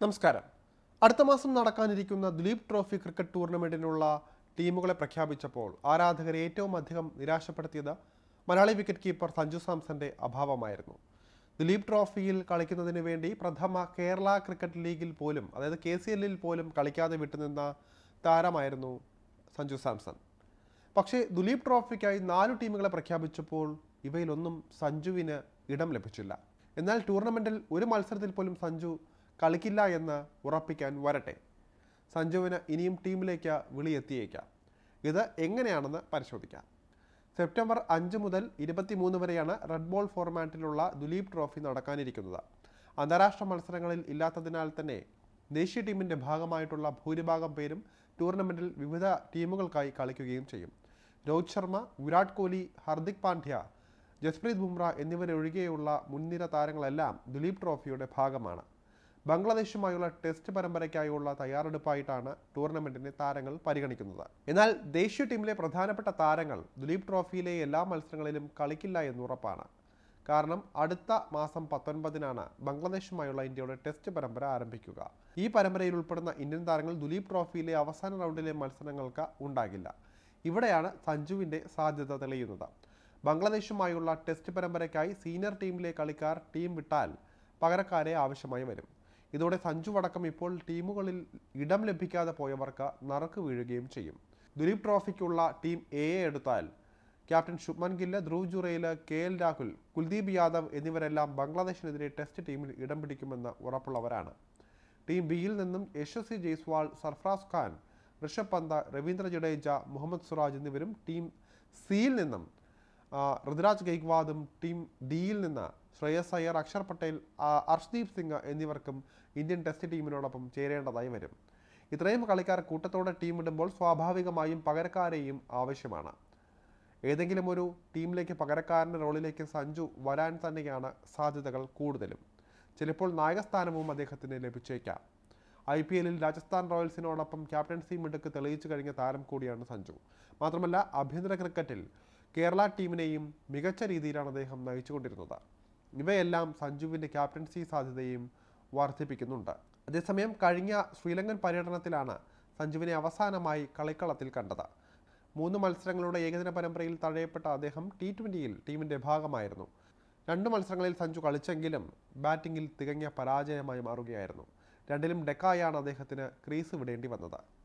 നമസ്കാരം. അടുത്ത മാസം നടക്കാനിരിക്കുന്ന ദിലീപ് ട്രോഫി ക്രിക്കറ്റ് ടൂർണമെന്റിനുള്ള ടീമുകളെ പ്രഖ്യാപിച്ചപ്പോൾ ആരാധകരെ ഏറ്റവും അധികം നിരാശപ്പെടുത്തിയത് മലയാളി വിക്കറ്റ് കീപ്പർ സഞ്ജു സാംസന്റെ അഭാവമായിരുന്നു. ദിലീപ് ട്രോഫിയിൽ കളിക്കുന്നതിന് വേണ്ടി പ്രഥമ കേരള ക്രിക്കറ്റ് ലീഗിൽ പോലും അതായത് കെ സി എല്ലിൽ പോലും കളിക്കാതെ വിട്ടുനിന്ന താരമായിരുന്നു സഞ്ജു സാംസൺ. പക്ഷേ ദുലീപ് ട്രോഫിക്കായി നാലു ടീമുകളെ പ്രഖ്യാപിച്ചപ്പോൾ ഇവയിലൊന്നും സഞ്ജുവിന് ഇടം ലഭിച്ചില്ല. എന്നാൽ ടൂർണമെന്റിൽ ഒരു മത്സരത്തിൽ പോലും സഞ്ജു കളിക്കില്ല എന്ന് ഉറപ്പിക്കാൻ വരട്ടെ. സഞ്ജുവിന് ഇനിയും ടീമിലേക്ക് വിളിയെത്തിയേക്കാം. ഇത് എങ്ങനെയാണെന്ന് പരിശോധിക്കാം. സെപ്റ്റംബർ അഞ്ച് മുതൽ ഇരുപത്തിമൂന്ന് വരെയാണ് റെഡ് ബോൾ ഫോർമാറ്റിലുള്ള ദുലീപ് ട്രോഫി നടക്കാനിരിക്കുന്നത്. അന്താരാഷ്ട്ര മത്സരങ്ങളിൽ ഇല്ലാത്തതിനാൽ തന്നെ ദേശീയ ടീമിന്റെ ഭാഗമായിട്ടുള്ള ഭൂരിഭാഗം പേരും ടൂർണമെന്റിൽ വിവിധ ടീമുകൾക്കായി കളിക്കുകയും ചെയ്യും. രോഹിത് ശർമ്മ വിരാട് കോഹ്ലി ഹർദിക് പാണ്ഡ്യ ജസ്പ്രീത് ബുംറ എന്നിവരൊഴികെയുള്ള മുൻനിര താരങ്ങളെല്ലാം ദുലീപ് ട്രോഫിയുടെ ഭാഗമാണ്. ബംഗ്ലാദേശുമായുള്ള ടെസ്റ്റ് പരമ്പരയ്ക്കായുള്ള തയ്യാറെടുപ്പായിട്ടാണ് ടൂർണമെന്റിനെ താരങ്ങൾ പരിഗണിക്കുന്നത്. എന്നാൽ ദേശീയ ടീമിലെ പ്രധാനപ്പെട്ട താരങ്ങൾ ദുലീപ് ട്രോഫിയിലെ എല്ലാ മത്സരങ്ങളിലും കളിക്കില്ല എന്നുറപ്പാണ് കാരണം അടുത്ത മാസം പത്തൊൻപതിനാണ് ബംഗ്ലാദേശുമായുള്ള ഇന്ത്യയുടെ ടെസ്റ്റ് പരമ്പര ആരംഭിക്കുക. ഈ പരമ്പരയിൽ ഉൾപ്പെടുന്ന ഇന്ത്യൻ താരങ്ങൾ ദുലീപ് ട്രോഫിയിലെ അവസാന റൗണ്ടിലെ മത്സരങ്ങൾക്ക് ഉണ്ടാകില്ല. ഇവിടെയാണ് സഞ്ജുവിന്റെ സാധ്യത തെളിയുന്നത്. ബംഗ്ലാദേശുമായുള്ള ടെസ്റ്റ് പരമ്പരയ്ക്കായി സീനിയർ ടീമിലെ കളിക്കാർ ടീം വിട്ടാൽ പകരക്കാരെ ആവശ്യമായി വരും. ഇതോടെ സഞ്ജു അടക്കം ഇപ്പോൾ ടീമുകളിൽ ഇടം ലഭിക്കാതെ പോയവർക്ക് നറുക്ക് വീഴുകയും ചെയ്യും. ദുലീപ് ട്രോഫിക്കുള്ള ടീം എ എടുത്താൽ captain Shubman Gill Dhruv Jurel K L Rahul Kuldeep Yadav എന്നിവരെല്ലാം ബംഗ്ലാദേശിനെതിരെ ടെസ്റ്റ് ടീമിൽ ഇടം പിടിക്കുമെന്ന് ഉറപ്പുള്ളവരാണ്. ടീം ബിയിൽ നിന്നും യശസ്വി ജയ്സ്വാൾ സർഫ്രാസ് ഖാൻ ഋഷഭ് പന്ത് രവീന്ദ്ര ജഡേജ മുഹമ്മദ് സുറാജ് എന്നിവരും ടീം സിയിൽ നിന്നും ഋതുരാജ് ഗെയ്ക്വാദും ടീം ഡിയിൽ നിന്ന് ശ്രേയസ് അയ്യർ അക്ഷർ പട്ടേൽ അർഷ്ദീപ് സിംഗ് എന്നിവർക്കും ഇന്ത്യൻ ടെസ്റ്റ് ടീമിനോടൊപ്പം ചേരേണ്ടതായി വരും. ഇത്രയും കളിക്കാർ കൂട്ടത്തോടെ ടീം ഇടുമ്പോൾ സ്വാഭാവികമായും പകരക്കാരെയും ആവശ്യമാണ്. ഏതെങ്കിലും ഒരു ടീമിലേക്ക് പകരക്കാരന്റെ റോളിലേക്ക് സഞ്ജു വരാൻ തന്നെയാണ് സാധ്യതകൾ കൂടുതലും. ചിലപ്പോൾ നായകസ്ഥാനവും അദ്ദേഹത്തിന് ലഭിച്ചേക്കാം. ഐ പി എല്ലിൽ രാജസ്ഥാൻ റോയൽസിനോടൊപ്പം ക്യാപ്റ്റൻസി മിടുക്ക് തെളിയിച്ചു കഴിഞ്ഞ താരം കൂടിയാണ് സഞ്ജു. മാത്രമല്ല ആഭ്യന്തര ക്രിക്കറ്റിൽ കേരള ടീമിനെയും മികച്ച രീതിയിലാണ് അദ്ദേഹം നയിച്ചുകൊണ്ടിരുന്നത്. ഇവയെല്ലാം സഞ്ജുവിന്റെ ക്യാപ്റ്റൻസി സാധ്യതയും വർദ്ധിപ്പിക്കുന്നുണ്ട്. അതേസമയം കഴിഞ്ഞ ശ്രീലങ്കൻ പര്യടനത്തിലാണ് സഞ്ജുവിനെ അവസാനമായി കളിക്കളത്തിൽ കണ്ടത്. മൂന്ന് മത്സരങ്ങളുടെ ഏകദിന പരമ്പരയിൽ തഴയപ്പെട്ട അദ്ദേഹം ടി ട്വന്റിയിൽ ടീമിന്റെ ഭാഗമായിരുന്നു. രണ്ട് മത്സരങ്ങളിൽ സഞ്ജു കളിച്ചെങ്കിലും ബാറ്റിങ്ങിൽ തികഞ്ഞ പരാജയമായി മാറുകയായിരുന്നു. രണ്ടിലും ഡെക്കായാണ് അദ്ദേഹത്തിന് ക്രീസ് വിടേണ്ടി വന്നത്.